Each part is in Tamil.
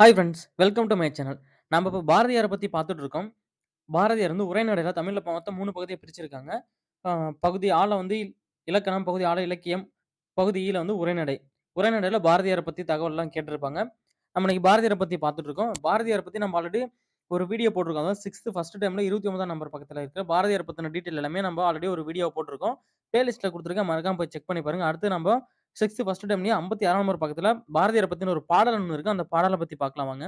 Hi friends welcome to my channel. நம்ம இப்போ பாரதியாரை பற்றி பார்த்துட்டு இருக்கோம். பாரதியார் வந்து உரைநடையில் தமிழில் மொத்தம் மூணு பகுதியை பிரிச்சிருக்காங்க. பகுதி ஆல வந்து இலக்கணம், பகுதி ஆள இலக்கியம், பகுதி ஈல வந்து உரைநடை. உரைநடையில் பாரதியாரை பற்றி தகவல்லாம் கேட்டிருப்பாங்க. நம்ம இன்னைக்கு பாரதியாரை பற்றி பார்த்துட்டு இருக்கோம். பற்றி பத்தி நம்ம ஆல்ரெடி ஒரு வீடியோ போட்டிருக்கோம். அதாவது 6த் ஃபர்ஸ்ட் டைம்ல 29ஆம் நம்பர் பக்கத்தில் இருக்கிற பாரதியார் பற்றின டீட்டெயில் எல்லாமே நம்ம ஆல்ரெடி ஒரு வீடியோ போட்டிருக்கோம். பிளேலிஸ்ட்டில் கொடுத்துருக்கேன் மறக்காம போய் செக் பண்ணி பாருங்கள் அடுத்து நம்ம சிக்ஸ்த்து ஃபர்ஸ்ட் டைம்லயே 56ஆம் நம்பர் பக்கத்துல பாரதியார பத்தின ஒரு பாடல் ஒன்று இருக்கு. அந்த பாடலை பத்தி பார்க்கலாம் வாங்க.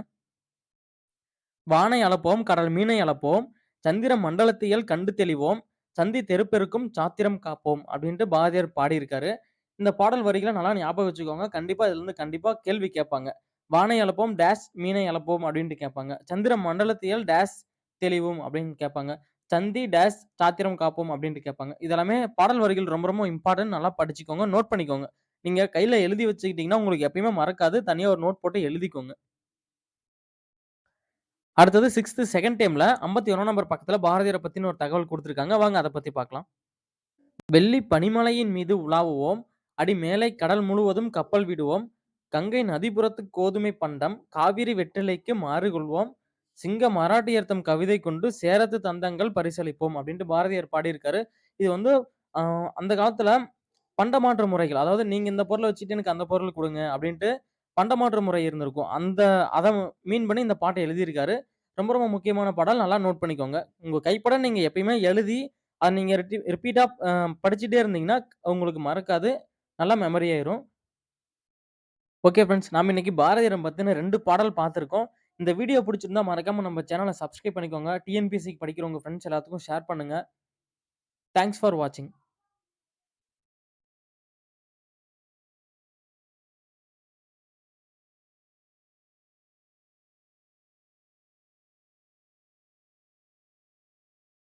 வானை அளப்போம் கடல் மீனை அளப்போம் சந்திர மண்டலத்தியல் கண்டு தெளிவோம் சந்தி தெருப்பெருக்கும் சாத்திரம் காப்போம் அப்படின்ட்டு பாரதியார் பாடியிருக்காரு. இந்த பாடல் வரிகளை நல்லா ஞாபகம் வச்சுக்கோங்க. கண்டிப்பா இதுல இருந்து கண்டிப்பா கேள்வி கேட்பாங்க. வானை அளப்போம் டேஷ் மீனை அளப்போம் அப்படின்ட்டு கேட்பாங்க. சந்திர மண்டலத்தியல் டேஷ் தெளிவும் அப்படின்னு கேட்பாங்க. சந்தி டேஷ் சாத்திரம் காப்போம் அப்படின்ட்டு கேட்பாங்க. இதெல்லாமே பாடல் வரிகள் ரொம்ப ரொம்ப இம்பார்ட்டன்ட். நல்லா படிச்சுக்கோங்க. நோட் பண்ணிக்கோங்க. நீங்க கையில எழுதி வச்சுக்கிட்டீங்கன்னா உங்களுக்கு எப்பயுமே மறக்காது தனியா ஒரு நோட் போட்டு எழுதிக்கோங்க அடுத்தது சிக்ஸ்த்து செகண்ட் டைம்ல 51 நம்பர் பக்கத்துல பாரதியரை பத்தின ஒரு தகவல் கொடுத்துருக்காங்க வாங்க அதை பத்தி பார்க்கலாம். வெள்ளி பனிமலையின் மீது உலாவுவோம். அடி மேலை கடல் முழுவதும் கப்பல் விடுவோம். கங்கை நதிபுறத்துக் கோதுமை பண்டம். காவிரி வெற்றிலைக்கு மாறுகொள்வோம் சிங்க மராட்டியர் தம் கவிதை கொண்டு சேரத்து தந்தங்கள் பரிசளிப்போம் அப்படின்ட்டு பாரதியார் பாடியிருக்காரு. இது வந்து அந்த காலத்துல பண்டமாற்று முறைகள். அதாவது நீங்க இந்த பொருளை வச்சுட்டு எனக்கு அந்த பொருள் கொடுங்க அப்படின்ட்டு பண்டமாற்று முறை இருந்திருக்கும். அந்த அதை மீன் பண்ணி இந்த பாட்டை எழுதியிருக்காரு. ரொம்ப ரொம்ப முக்கியமான பாடல். நல்லா நோட் பண்ணிக்கோங்க. உங்க கைப்பட நீங்க எப்பயுமே எழுதி, அதை நீங்க ரிட்டி ரிப்பீட்டா படிச்சுட்டே இருந்தீங்கன்னா, உங்களுக்கு மறக்காது. நல்லா மெமரி ஆயிரும். ஓகே ஃப்ரெண்ட்ஸ் நாம இன்னைக்கு பாரதியரம் பத்தின ரெண்டு பாடல் பார்த்துருக்கோம் இந்த வீடியோ பிடிச்சிருந்தா மறக்காம நம்ம சேனலை சப்ஸ்கிரைப் பண்ணிக்கோங்க. டிஎன்பிஎஸ்சிக்கு படிக்கிறவங்க ஃப்ரெண்ட்ஸ் எல்லாத்துக்கும் ஷேர் பண்ணுங்க. தேங்க்ஸ் ஃபார் வாட்சிங்.